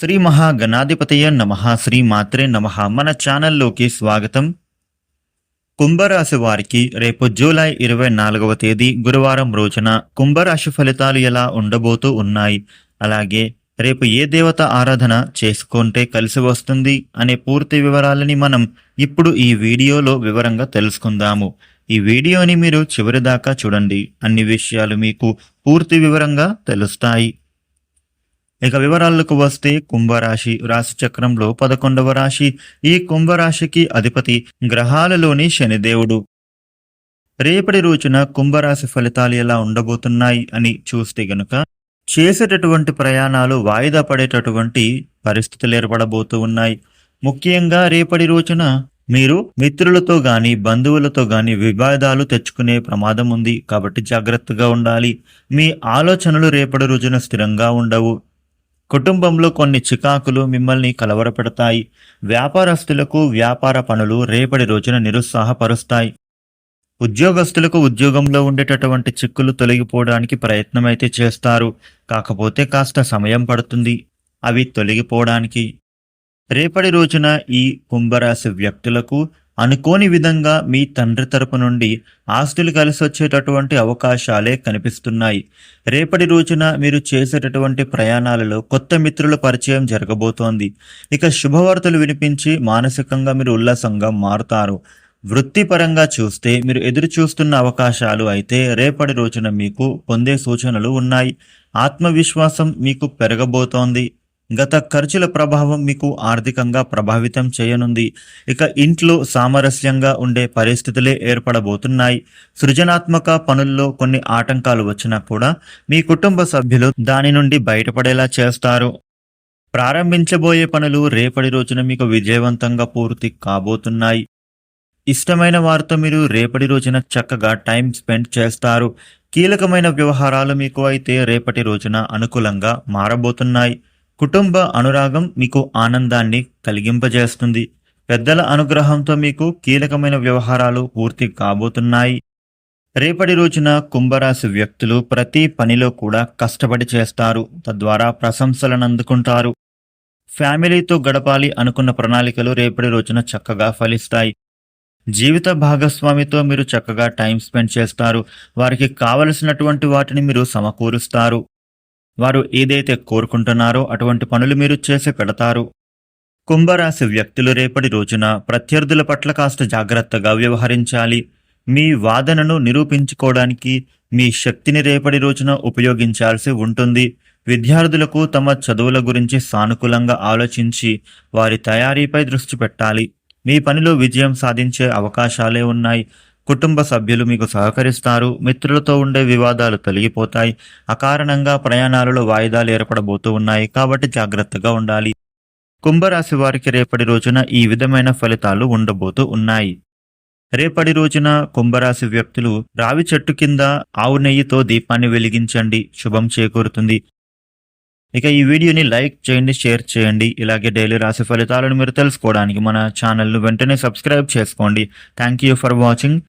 శ్రీ మహాగణాధిపతయ నమ శ్రీ మాత్రే నమ. మన ఛానల్లోకి స్వాగతం. కుంభరాశి వారికి రేపు జూలై ఇరవై నాలుగవ తేదీ గురువారం రోజున కుంభరాశి ఫలితాలు ఎలా ఉండబోతూ ఉన్నాయి? అలాగే రేపు ఏ దేవత ఆరాధన చేసుకుంటే కలిసి వస్తుంది అనే పూర్తి వివరాలని మనం ఇప్పుడు ఈ వీడియోలో వివరంగా తెలుసుకుందాము. ఈ వీడియోని మీరు చివరిదాకా చూడండి. అన్ని విషయాలు మీకు పూర్తి వివరంగా తెలుస్తాయి. ఇక వివరాలకు వస్తే కుంభరాశి రాశి చక్రంలో పదకొండవ రాశి. ఈ కుంభరాశికి అధిపతి గ్రహాలలోని శనిదేవుడు రేపటి రోజున కుంభరాశి ఫలితాలు ఎలా ఉండబోతున్నాయి అని చూస్తే గనుక చేసేటటువంటి ప్రయాణాలు వాయిదా పడేటటువంటి పరిస్థితులు ఏర్పడబోతూ ఉన్నాయి. ముఖ్యంగా రేపటి రోజున మీరు మిత్రులతో గాని బంధువులతో గాని వివాదాలు తెచ్చుకునే ప్రమాదం ఉంది కాబట్టి జాగ్రత్తగా ఉండాలి. మీ ఆలోచనలు రేపటి రోజున స్థిరంగా ఉండవు. కుటుంబంలో కొన్ని చికాకులు మిమ్మల్ని కలవరపెడతాయి. వ్యాపారస్తులకు వ్యాపార పనులు రేపటి రోజున నిరుత్సాహపరుస్తాయి. ఉద్యోగస్తులకు ఉద్యోగంలో ఉండేటటువంటి చిక్కులు తొలగిపోవడానికి ప్రయత్నమైతే చేస్తారు. కాకపోతే కాస్త సమయం పడుతుంది. అవి తొలగిపోవడానికి. రేపటి రోజున ఈ కుంభరాశి వ్యక్తులకు అనుకోని విధంగా మీ తండ్రి తరపు నుండి ఆస్తులు కలిసి వచ్చేటటువంటి అవకాశాలే కనిపిస్తున్నాయి. రేపటి రోజున మీరు చేసేటటువంటి ప్రయాణాలలో కొత్త మిత్రుల పరిచయం జరగబోతోంది. ఇక శుభవార్తలు వినిపించి మానసికంగా మీరు ఉల్లాసంగా మారుతారు. వృత్తిపరంగా చూస్తే మీరు ఎదురు చూస్తున్న అవకాశాలు అయితే రేపటి రోజున మీకు పొందే సూచనలు ఉన్నాయి. ఆత్మవిశ్వాసం మీకు పెరగబోతోంది. గత ఖర్చుల ప్రభావం మీకు ఆర్థికంగా ప్రభావితం చేయనుంది. ఇక ఇంట్లో సామరస్యంగా ఉండే పరిస్థితులే ఏర్పడబోతున్నాయి. సృజనాత్మక పనుల్లో కొన్ని ఆటంకాలు వచ్చినా కూడా మీ కుటుంబ సభ్యులు దాని నుండి బయటపడేలా చేస్తారు. ప్రారంభించబోయే పనులు రేపటి రోజున మీకు విజయవంతంగా పూర్తి కాబోతున్నాయి. ఇష్టమైన వారితో మీరు రేపటి రోజున చక్కగా టైం స్పెండ్ చేస్తారు. కీలకమైన వ్యవహారాలు మీకు అయితే రేపటి రోజున అనుకూలంగా మారబోతున్నాయి. కుటుంబ అనురాగం మీకు ఆనందాన్ని కలిగింపజేస్తుంది. పెద్దల అనుగ్రహంతో మీకు కీలకమైన వ్యవహారాలు పూర్తి కాబోతున్నాయి. రేపటి రోజున కుంభరాశి వ్యక్తులు ప్రతి పనిలో కూడా కష్టపడి చేస్తారు. తద్వారా ప్రశంసలను అందుకుంటారు. ఫ్యామిలీతో గడపాలి అనుకున్న ప్రణాళికలు రేపటి రోజున చక్కగా ఫలిస్తాయి. జీవిత భాగస్వామితో మీరు చక్కగా టైం స్పెండ్ చేస్తారు. వారికి కావలసినటువంటి వాటిని మీరు సమకూరుస్తారు. వారు ఏదైతే కోరుకుంటున్నారో అటువంటి పనులు మీరు చేసి పెడతారు. కుంభరాశి వ్యక్తులు రేపటి రోజున ప్రత్యర్థుల పట్ల కాస్త జాగ్రత్తగా వ్యవహరించాలి. మీ వాదనను నిరూపించుకోవడానికి మీ శక్తిని రేపటి రోజున ఉపయోగించాల్సి ఉంటుంది. విద్యార్థులకు తమ చదువుల గురించి సానుకూలంగా ఆలోచించి వారి తయారీపై దృష్టి పెట్టాలి. మీ పనిలో విజయం సాధించే అవకాశాలే ఉన్నాయి. కుటుంబ సభ్యులు మీకు సహకరిస్తారు మిత్రులతో ఉండే వివాదాలు తొలగిపోతాయి అకారణంగా ప్రయాణాలలో వాయిదాలు ఏర్పడబోతూ ఉన్నాయి కాబట్టి జాగ్రత్తగా ఉండాలి. కుంభరాశి వారికి రేపటి రోజున ఈ విధమైన ఫలితాలు ఉండబోతూ ఉన్నాయి. రేపటి రోజున కుంభరాశి వ్యక్తులు రావి చెట్టు కింద ఆవు నెయ్యితో దీపాన్ని వెలిగించండి శుభం చేకూరుతుంది. ఇక ఈ వీడియోని లైక్ చేయండి షేర్ చేయండి. ఇలాగే డైలీ రాశి ఫలితాలను మీరు తెలుసుకోవడానికి మన ఛానల్ను వెంటనే సబ్స్క్రైబ్ చేసుకోండి. Thank you for watching.